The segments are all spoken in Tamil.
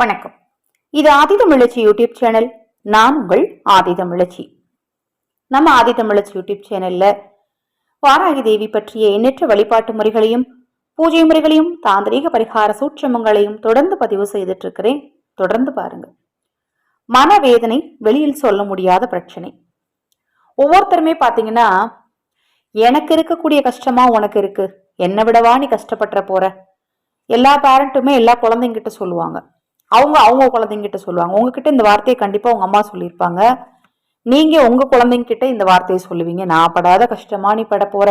வணக்கம். இது ஆதிதமிழச்சி யூடியூப் சேனல். நான் உங்கள் ஆதிதமிழச்சி நம்ம ஆதிதமிழச்சி யூடியூப் சேனல்ல வாராகி தேவி பற்றிய எண்ணற்ற வழிபாட்டு முறைகளையும் பூஜை முறைகளையும் தாந்திரீக பரிகார சூட்சமங்களையும் தொடர்ந்து பதிவு செய்துட்டு இருக்கிறேன் தொடர்ந்து பாருங்க. மனவேதனை வெளியில் சொல்ல முடியாத பிரச்சனை. ஒவ்வொருத்தருமே பார்த்தீங்கன்னா எனக்கு இருக்கக்கூடிய கஷ்டமா உனக்கு இருக்கு? என்னை விடவா நீ கஷ்டப்பட்டுற போற? எல்லா பேரண்ட்டுமே எல்லா குழந்தைங்கிட்ட சொல்லுவாங்க. அவங்க அவங்க குழந்தைங்கிட்ட சொல்லுவாங்க. உங்ககிட்ட இந்த வார்த்தையை கண்டிப்பாக உங்கள் அம்மா சொல்லியிருப்பாங்க. நீங்கள் உங்கள் குழந்தைங்கிட்ட இந்த வார்த்தையை சொல்லுவீங்க. நான் படாத கஷ்டமா நீ பட போகிற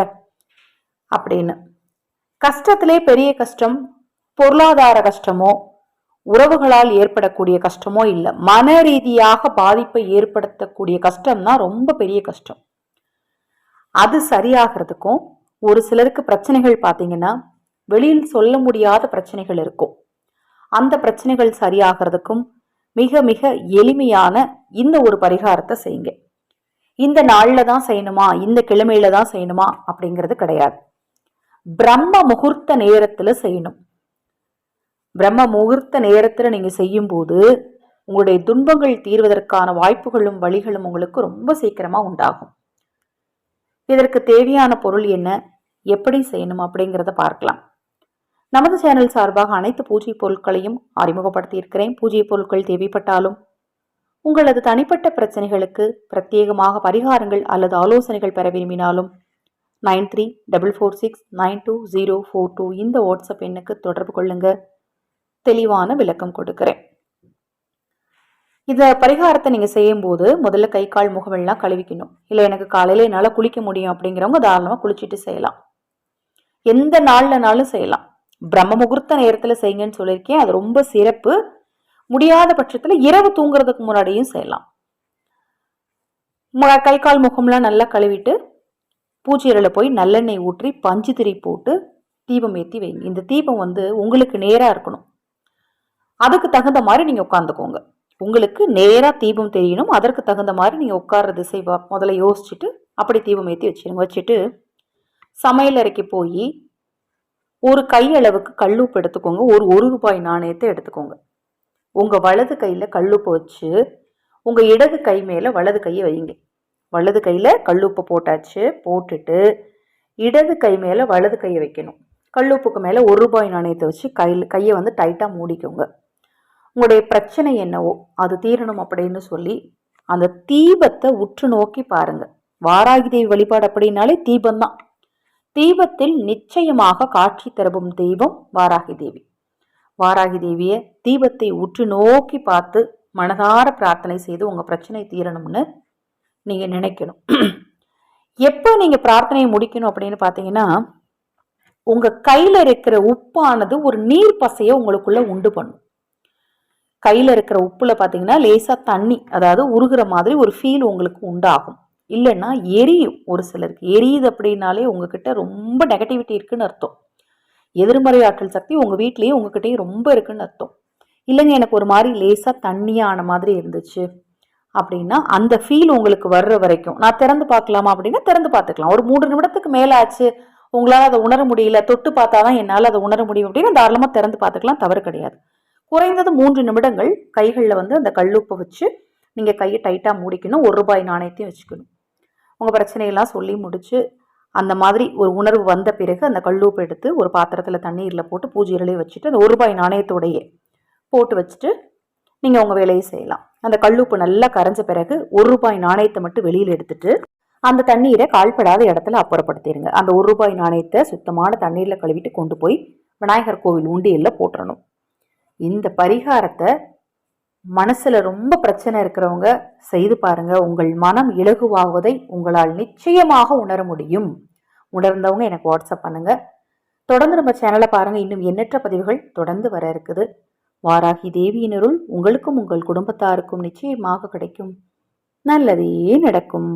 அப்படின்னு. கஷ்டத்திலே பெரிய கஷ்டம் பொருளாதார கஷ்டமோ உறவுகளால் ஏற்படக்கூடிய கஷ்டமோ இல்லை. மன ரீதியாக பாதிப்பை ஏற்படுத்தக்கூடிய கஷ்டம் தான் ரொம்ப பெரிய கஷ்டம். அது சரியாகிறதுக்கும் ஒரு சிலருக்கு பிரச்சனைகள் பார்த்தீங்கன்னா வெளியில் சொல்ல முடியாத பிரச்சனைகள் இருக்கும். அந்த பிரச்சனைகள் சரியாகிறதுக்கும் மிக மிக எளிமையான இந்த ஒரு பரிகாரத்தை செய்யுங்க. இந்த நாளில் தான் செய்யணுமா? இந்த கிழமையில தான் செய்யணுமா? அப்படிங்கிறது கிடையாது. பிரம்ம முகூர்த்த நேரத்தில் செய்யணும். பிரம்ம முகூர்த்த நேரத்தில் நீங்கள் செய்யும்போது உங்களுடைய துன்பங்கள் தீர்வதற்கான வாய்ப்புகளும் வழிகளும் உங்களுக்கு ரொம்ப சீக்கிரமாக உண்டாகும். இதற்கு தேவையான பொருள் என்ன? எப்படி செய்யணும் அப்படிங்கிறத பார்க்கலாம். நமது சேனல் சார்பாக அனைத்து பூஜை பொருட்களையும் அறிமுகப்படுத்தி இருக்கிறேன் பூஜை பொருட்கள் தேவைப்பட்டாலும் உங்களது தனிப்பட்ட பிரச்சனைகளுக்கு பிரத்யேகமாக பரிகாரங்கள் அல்லது ஆலோசனைகள் பெற விரும்பினாலும் nine three double four six nine two zero four two இந்த வாட்ஸ்அப் எண்ணுக்கு தொடர்பு கொள்ளுங்க. தெளிவான விளக்கம் கொடுக்கிறேன். இந்த பரிகாரத்தை நீங்கள் செய்யும்போது முதல்ல கை கால் முகமெல்லாம் கழுவிக்கணும். இல்லை எனக்கு காலையில் என்னால் குளிக்க முடியும் அப்படிங்கிறவங்க தாராளமாக குளிச்சுட்டு செய்யலாம். எந்த நாள்லனாலும் செய்யலாம். பிரம்ம முகூர்த்த நேரத்தில் செய்யுங்கன்னு சொல்லியிருக்கேன். அது ரொம்ப சிறப்பு. முடியாத பட்சத்தில் இரவு தூங்குறதுக்கு முன்னாடியும் செய்யலாம். மு- கை கால் முகம்லாம் நல்லா கழுவிட்டு பூஜையில் போய் நல்லெண்ணெய் ஊற்றி பஞ்சு திரி போட்டு தீபம் ஏற்றி வைங்க. இந்த தீபம் வந்து உங்களுக்கு நேராக இருக்கணும். அதுக்கு தகுந்த மாதிரி நீங்கள் உட்காந்துக்கோங்க உங்களுக்கு நேராக தீபம் தெரியணும். அதற்கு தகுந்த மாதிரி நீங்கள் உட்கார்ற திசை வா- முதல்ல யோசிச்சுட்டு அப்படி தீபம் ஏற்றி வச்சிருங்க. வச்சுட்டு சமையல் அறைக்கு போய் ஒரு கையளவுக்கு கல்லுப்பு எடுத்துக்கோங்க. ஒரு ஒரு ரூபாய் நாணயத்தை எடுத்துக்கோங்க. உங்கள் வலது கையில் கல்லுப்பு வச்சு உங்கள் இடது கை மேலே வலது கையை வைங்க. வலது கையில் கல்லுப்பு போட்டாச்சு போட்டுட்டு இடது கை மேலே வலது கையை வைக்கணும். கல்லுப்புக்கு மேலே ஒரு ரூபாய் நாணயத்தை வச்சு கையில் கையை வந்து டைட்டாக மூடிக்கோங்க. உங்களுடைய பிரச்சனை என்னவோ அது தீரணும் அப்படின்னு சொல்லி அந்த தீபத்தை உற்று நோக்கி பாருங்கள் வாராகி தேவி வழிபாடு அப்படின்னாலே தீபம்தான். தீபத்தில் நிச்சயமாக காட்சி தரவும் தெய்வம் வாராகி தேவி. வாராகி தேவியை தீபத்தை உற்று நோக்கி பார்த்து மனதார பிரார்த்தனை செய்து உங்க பிரச்சனை தீரணும்னு நீங்க நினைக்கணும். எப்போ நீங்க பிரார்த்தனையை முடிக்கணும் அப்படின்னு பார்த்தீங்கன்னா உங்க கையில இருக்கிற உப்பானது ஒரு நீர் பசையை உங்களுக்குள்ள உண்டு பண்ணும். கையில் இருக்கிற உப்புல பார்த்தீங்கன்னா லேசாக தண்ணி அதாவது உருகுற மாதிரி ஒரு ஃபீல் உங்களுக்கு உண்டாகும். இல்லைன்னா எரியும். ஒரு சிலருக்கு எரியுது அப்படின்னாலே உங்ககிட்ட ரொம்ப நெகட்டிவிட்டி இருக்குன்னு அர்த்தம். எதிர்மறை ஆற்றல் சக்தி உங்கள் வீட்லேயே உங்ககிட்டயும் ரொம்ப இருக்குன்னு அர்த்தம். இல்லைங்க எனக்கு ஒரு மாதிரி லேசாக தண்ணியான மாதிரி இருந்துச்சு அப்படின்னா அந்த ஃபீல் உங்களுக்கு வர்ற வரைக்கும் நான் திறந்து பார்க்கலாமா அப்படின்னா திறந்து பார்த்துக்கலாம். ஒரு மூன்று நிமிடத்துக்கு மேலே ஆச்சு உங்களால் அதை உணர முடியல தொட்டு பார்த்தா தான் என்னால் அதை உணர முடியும் அப்படின்னா தாராளமாக திறந்து பார்த்துக்கலாம் தவறு கிடையாது. குறைந்தது மூன்று நிமிடங்கள் கைகளில் வந்து அந்த கல்லுப்பை வச்சு நீங்கள் கையை டைட்டாக மூடிக்கணும். ஒரு ரூபாய் நாணயத்தையும் வச்சுக்கணும். உங்கள் பிரச்சனையெல்லாம் சொல்லி முடித்து அந்த மாதிரி ஒரு உணர்வு வந்த பிறகு அந்த கல்லுப்பை எடுத்து ஒரு பாத்திரத்தில் தண்ணீரில் போட்டு பூஜையிலே வச்சுட்டு அந்த ஒரு ரூபாய் நாணயத்தோடையே போட்டு வச்சுட்டு நீங்கள் உங்கள் வேலையை செய்யலாம். அந்த கல்லுப்பு நல்லா கரைஞ்ச பிறகு ஒரு ரூபாய் நாணயத்தை மட்டும் வெளியில் எடுத்துட்டு அந்த தண்ணீரை கால்படாத இடத்துல அப்புறப்படுத்திடுங்க அந்த ஒரு ரூபாய் நாணயத்தை சுத்தமான தண்ணீரில் கழுவிட்டு கொண்டு போய் விநாயகர் கோவில் உண்டியலில் போட்டுறணும். இந்த பரிகாரத்தை மனசுல ரொம்ப பிரச்சனை இருக்கிறவங்க செய்து பாருங்க. உங்கள் மனம் இலகுவாகுவதை உங்களால் நிச்சயமாக உணர முடியும். உணர்ந்தவங்க எனக்கு வாட்ஸ்அப் பண்ணுங்க. தொடர்ந்து நம்ம சேனலை பாருங்க. இன்னும் எண்ணற்ற பதிவுகள் தொடர்ந்து வர இருக்குது. வாராகி தேவியினருள் உங்களுக்கும் உங்கள் குடும்பத்தாருக்கும் நிச்சயமாக கிடைக்கும். நல்லதே நடக்கும்.